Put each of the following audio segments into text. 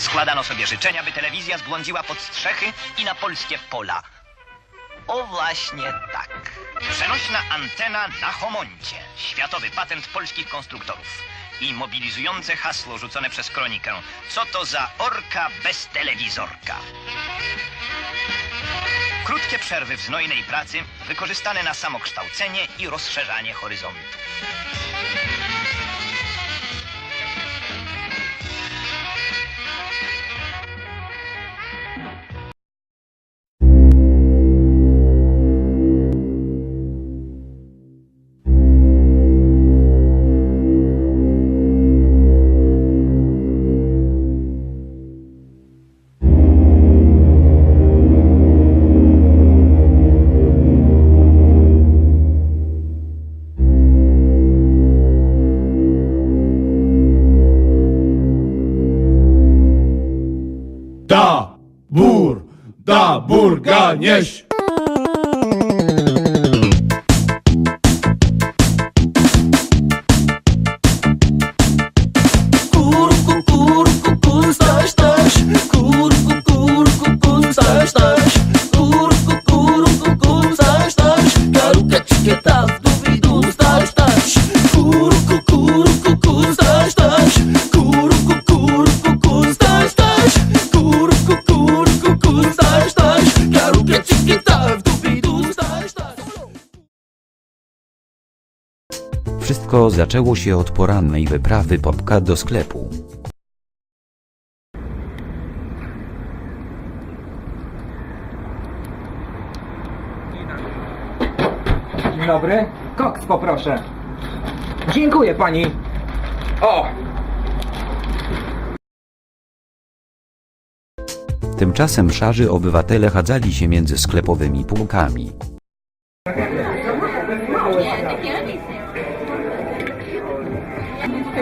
Składano sobie życzenia, by telewizja zbłądziła pod strzechy i na polskie pola. O właśnie tak. Przenośna antena na homoncie. Światowy patent polskich konstruktorów. I mobilizujące hasło rzucone przez kronikę. Co to za orka bez telewizorka? Krótkie przerwy w znojnej pracy wykorzystane na samokształcenie i rozszerzanie horyzontu. Yes. Wszystko zaczęło się od porannej wyprawy Popka do sklepu. Dzień dobry. Koks poproszę. Dziękuję pani. O! Tymczasem szarzy obywatele chadzali się między sklepowymi półkami.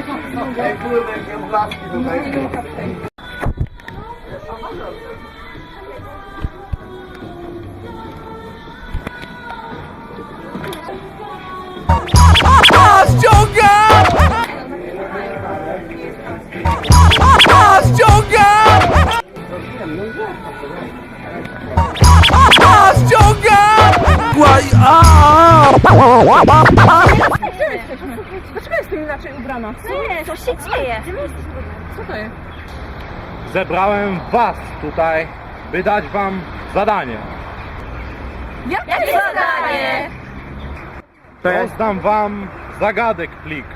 Dlaczego jestem inaczej ubrana? Co jest? Co się dzieje? Co to jest? Zebrałem was tutaj, by dać wam zadanie. Jakie zadanie? Rozdam wam zagadek plik.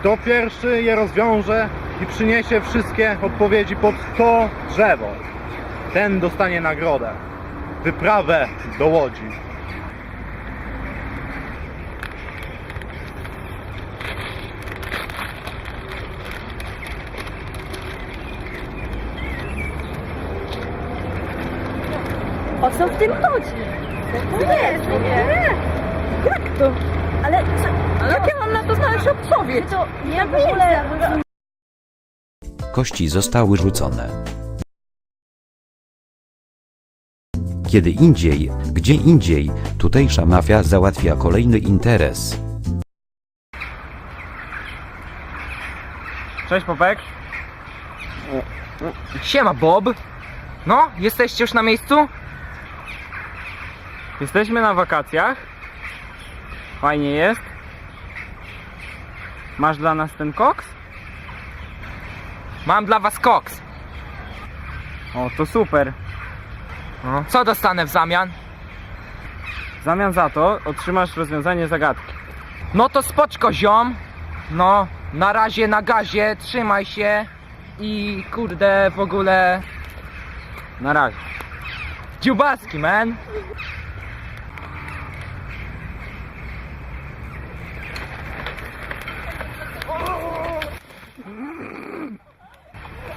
Kto pierwszy je rozwiąże i przyniesie wszystkie odpowiedzi pod to drzewo, ten dostanie nagrodę. Wyprawę do Łodzi. O co w tym chodzi? Co to jest? Nie. Jak to? Ale co? Ale jak ja mam na to znaleźć odpowiedź? To nie w ogóle... Kości zostały rzucone. Kiedy indziej, gdzie indziej, tutejsza mafia załatwia kolejny interes. Cześć Popek. Siema Bob. No, jesteście już na miejscu? Jesteśmy na wakacjach. Fajnie jest. Masz dla nas ten koks? Mam dla was koks. O, to super. No, co dostanę w zamian? W zamian za to otrzymasz rozwiązanie zagadki. No to spoczko ziom. No, na razie na gazie, trzymaj się i kurde w ogóle na razie. Dziubaski, man!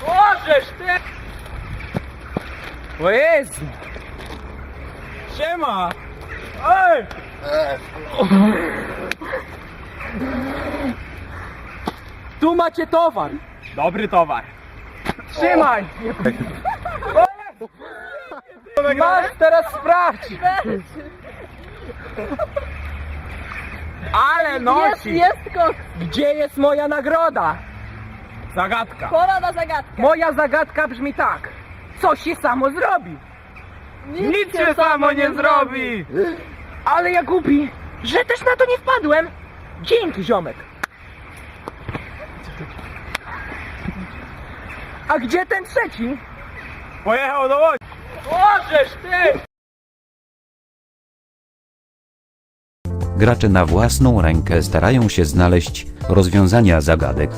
Możesz ty! O Jezu! Siema! Ej! Tu macie towar! Dobry towar! Trzymaj! Masz teraz sprawdź! Ale nosi! Jest, jest koks! Gdzie jest moja nagroda? Zagadka. Pola na zagadkę. Moja zagadka brzmi tak. Co się samo zrobi? Nic się samo nie zrobi! Ale ja głupi, że też na to nie wpadłem. Dzięki, ziomek. A gdzie ten trzeci? Pojechał do Łodzi. Możesz ty! Gracze na własną rękę starają się znaleźć rozwiązania zagadek.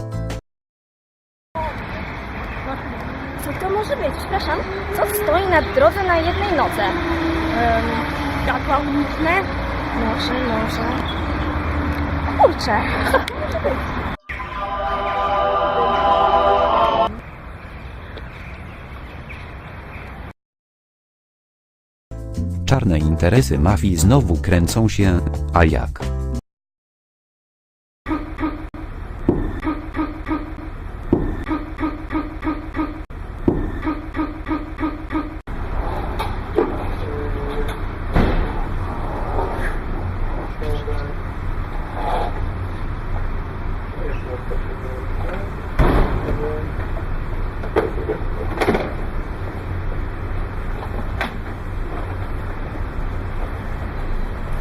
Co to może być? Przepraszam. Co stoi na drodze na jednej nodze? Um, światła? Może, może. Kurczę. Co to może być? Czarne interesy mafii znowu kręcą się, a jak?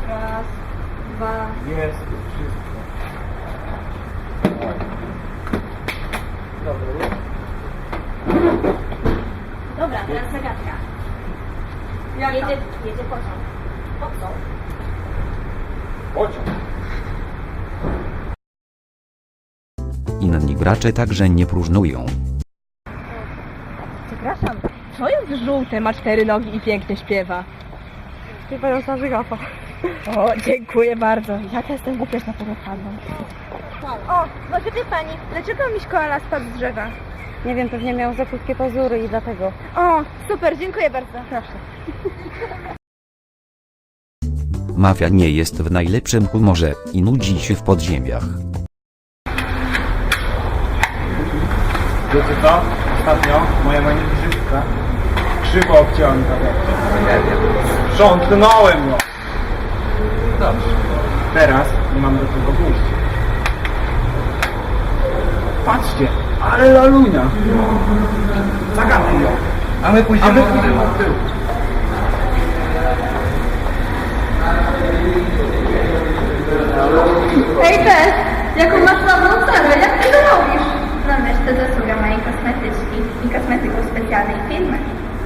Raz, dwa. Jest wszystko. Dobra, teraz zagadka. Jedzie, pociąg. Po co? Pociąg. Inni gracze także nie próżnują. Przepraszam, co jest żółte, ma cztery nogi i pięknie śpiewa? Śpiewająca żygafa. O, dziękuję bardzo. Jak jestem głupia, na wpadłam. O, może wie pani, dlaczego miś koala spadł z drzewa? Nie wiem, pewnie miał za krótkie pazury i dlatego. O, super, dziękuję bardzo. Proszę. Mafia nie jest w najlepszym humorze i nudzi się w podziemiach. Wiecie co? Ostatnio moja manikurzystka krzywo obcięła mi paznokcie. Nie wiem. Sprzątnąłem go. Dobrze. Teraz nie mam do czego pójść. Patrzcie, ale lalunia. Zagadnij ją. A my pójdziemy od tyłu. Ej, Tess, jaką masz ładną cerę, jak ty to robisz? No wiesz, to zasługa mojej kosmetyczki i kosmetyków specjalnej firmy.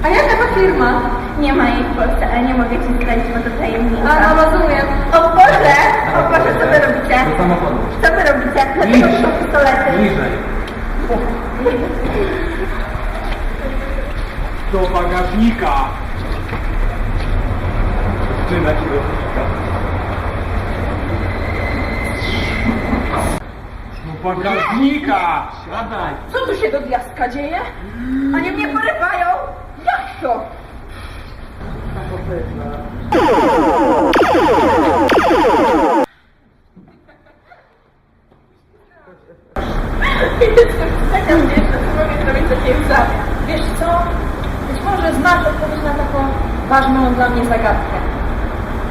A jaka to firma? Nie ma jej w Polsce, ale nie mogę ci zdradzić, bo to tajemnica. A, no rozumiem. O Boże, o Boże, co wy robicie? Co wy robicie? Dlaczego Idź. są pistolety? Niżej. Dziewczyna ci do Do bagażnika! Siadaj! Co tu się do diaska dzieje? Oni mnie porywają? Jak to? Taka śmieszna, co mogę zrobić zamian? Wiesz co? Może znasz odpowiedź na taką ważną dla mnie zagadkę.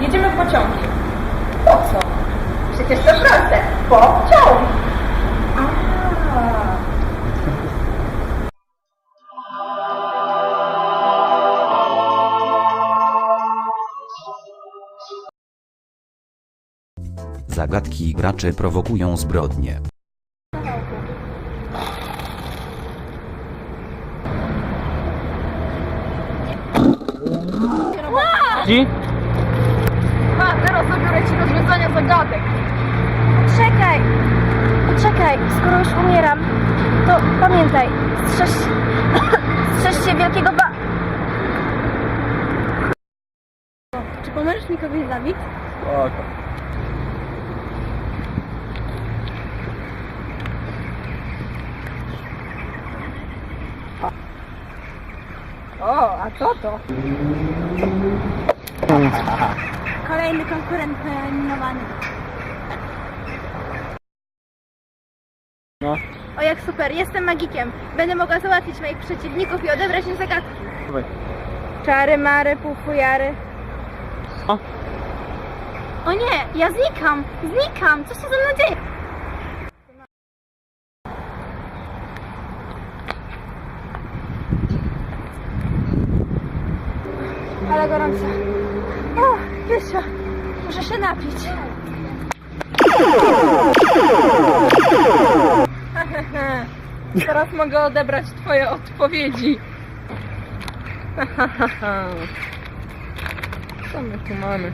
Jedziemy pociągiem. Po co? Przecież to proste. Pociąg! Zagadki gracze prowokują zbrodnie. Ci? a teraz zabiorę ci rozwiązania zagadek. Czekaj! Czekaj, skoro już umieram, to pamiętaj, strzeż, strzeż się wielkiego ba... Czy pomożesz mi kogoś zabić? Spoko. O, a co to? Kolejny konkurent wyeliminowany. No. O jak super, jestem magikiem. Będę mogła załatwić moich przeciwników i odebrać im zagadki. Dawaj. Czary, mary, pufujary. O. o nie, ja znikam, znikam. Co się ze mną dzieje? Ale gorąco. Się napić. Teraz mogę odebrać twoje odpowiedzi. Co my tu mamy?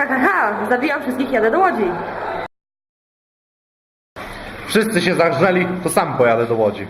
Ha, ha, ha! Zabijam wszystkich, jadę do Łodzi. Wszyscy się zarżnęli, to sam pojadę do Łodzi.